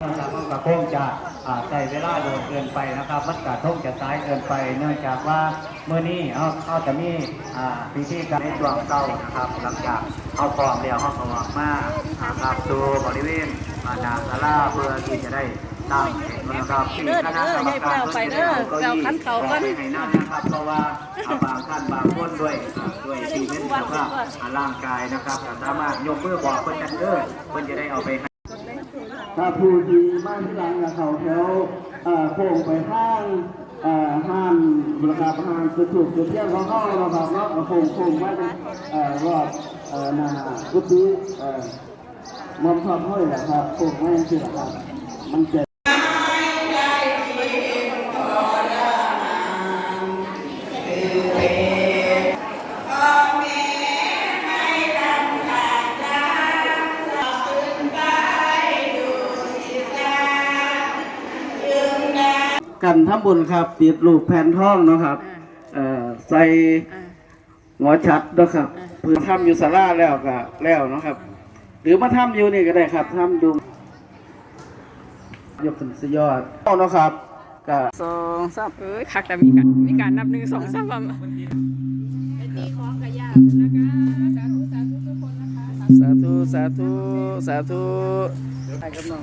นะครับมันก็คงจะใช้เวลาโดนเกินไปนะครับมันก็คงจะสายเกินไป เนื่องจากว่าเมื่อนี้เขาเขาจะมีพิธีการในช่วงเช้านะครับ หลังจากเอาฟอร์มเดียวเขาก็ออกมานะครับสู่บริเวณอาณาศาลาเพื่อที่จะได้ตั้งนะครับที่คณะกรรมการเพื่อที่จะเอาเก้าอี้วางไว้ให้นั่งนะครับ เพราะว่าบางท่านบางคนด้วยด้วยชีวิตสภาพอ่าร่างกายนะครับสามารถยกมือบอกเพื่อนกันเด้อเพื่อนจะได้เอาไปให้ ถ้าผู้ที่มาที่หลังกับเขาแถวโค้งไปห้างห้านนะครับห้านจุดถูกจุดเที่ยงของเขานะครับเนาะโค้งโค้งมาเป็นรอบหนากุฏิเอ่อมอมทอดห้อยนะครับโค้งไม่เช่หรอครับมันเจ็ กันทำบุญครับติดรูปแผ่นทองเนาะครับเอ่อใส่หัวชัดเนาะครับเพื่อทำอยู่สาราแล้วก็แล้วเนาะครับ หรือมาทำอยู่นี่ก็ได้ครับทำดูยกขึ้นสยอดเนาะครับก็สองสามเอ้ยคักแต่มีการมีการนับหนึ่งสองสามสาธุสาธุสาธุให้กับน้อง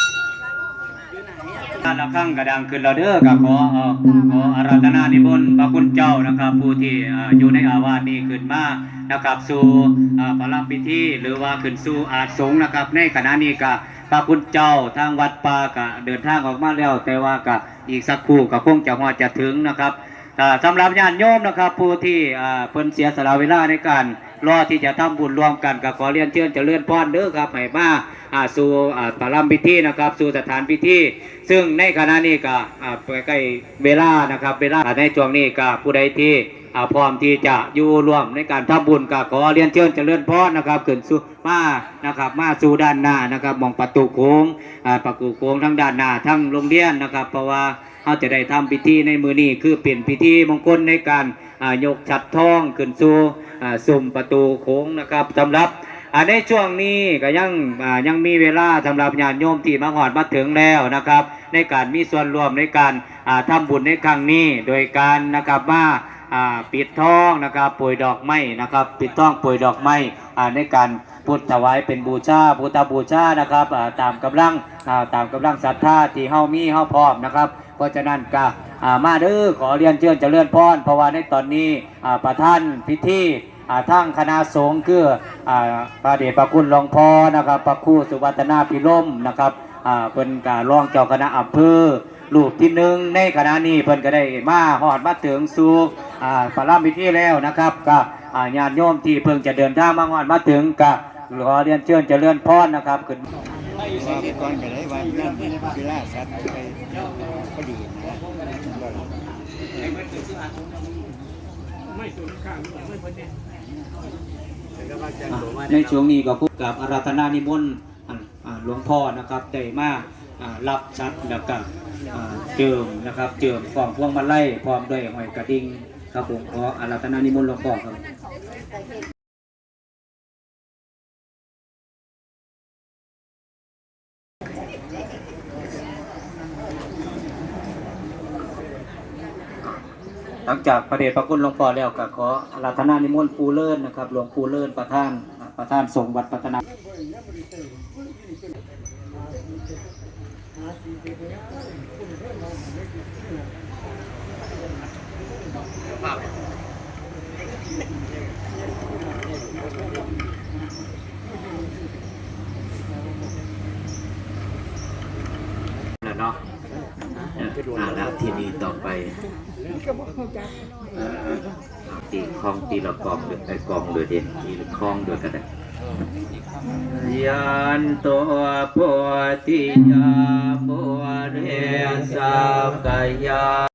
ละครั้งกระดังขึ้นเราเด้อกับขอขออาราธนานิมนต์พระคุณเจ้านะครับผู้ที่อยู่ในอาวาสนี้ขึ้นมานะครับสู่พระรามพิธีหรือว่าขึ้นสู่อาสงนะครับ ในขณะนี้ก็พระคุณเจ้าทางวัดป่าก็เดินทางออกมาแล้ว แต่ว่าก็อีกสักครู่ก็คงจะฮอดจะถึงนะครับอ่าสำหรับญาติโยมนะครับผู้ที่เพิ่นเสียสละเวลาในการรอที่จะทำบุญรวมกันก็ขอเรียนเชิญเจริญพรเด้อครับให้มา สู่ปารามพิธีนะครับสู่สถานพิธีซึ่งในขณะนี้ก็ใกล้เวลานะครับเวลาในช่วงนี้ก็ผู้ใดที่พร้อมที่จะอยู่ร่วมในการทำบุญก็ขอเรียนเชิญเจริญพรนะครับขึ้นสู่มานะครับมาสู่ด้านหน้านะครับมองประตูโค้งประตูโค้งทั้งด้านหน้าทั้งโรงเรียนนะครับ เพราะว่าเขาจะได้ทำพิธีในมือนี้คือเป็นพิธีมงคลในการยกฉัดทองขึ้นสู่อ่าสุ่มประตูโค้งนะครับสำหรับ อ่าในช่วงนี้ก็ยังอ่ายังมีเวลาสำหรับญาติโยมที่มาหอดมาถึงแล้วนะครับ ในการมีส่วนร่วมในการอ่าทำบุญในครั้งนี้ โดยการนะครับมาอ่าปิดทองนะครับป่วยดอกไม้นะครับ ปิดทองป่วยดอกไม้อ่าในการพุทธถวายเป็นบูชาพุทธบูชานะครับอ่าตามกำลังอ่าตามกำลังศรัทธาที่เฮามีเฮาพร้อมนะครับ เพราะฉะนั้นก็อ่ามาเด้อขอเรียนเชิญเจริญพรเพราะว่าในตอนนี้อ่าประท่านพิธี อ่าทั้งคณะสงฆ์คืออ่าพระเดชพระคุณหลวงพ่อนะครับพระครูสุวัฒนาพิรมนะครับอ่าเพิ่นก็รองเจ้าคณะอำเภอรูปที่หนึ่งในคณะนี้เพิ่นก็ได้มาฮอดมาถึงสู่อ่าพระรามิธีแล้วนะครับก็อ่าญาติโยมที่เพิ่งจะเดินทางมาฮอดมาถึงก็ขอเรียนเชิญเจริญพรนะครับขึ้นว่าไปก่อนก็ได้ว่านั่นเวลาสัตว์ไปพอดีนะ ในช่วงนี้ก็พบกับอาราธนานิมนต์หลวงพ่อนะครับได้มากรับชัดแล้วก็อ่าเจิมนะครับ เจิมฟองพวงมาลัยพร้อมด้วยหอยกระดิ่งครับผมขออาราธนานิมนต์หลวงพ่อครับ หลังจากประเดชพระคุณหลวงพ่อแล้วก็ขออาราธนานิมนต์ปูเลิศนะครับหลวงปูเลิศประธานประธานสงฆ์วัดพัฒนาเนาะ อาแล้วที่นี้ต่อไปตีคลองตีละกองเดือดไอ้กองเดือดเด่นตีละคลองเดือดกันได้ยันตัวโพธิยาโพเรสักกายา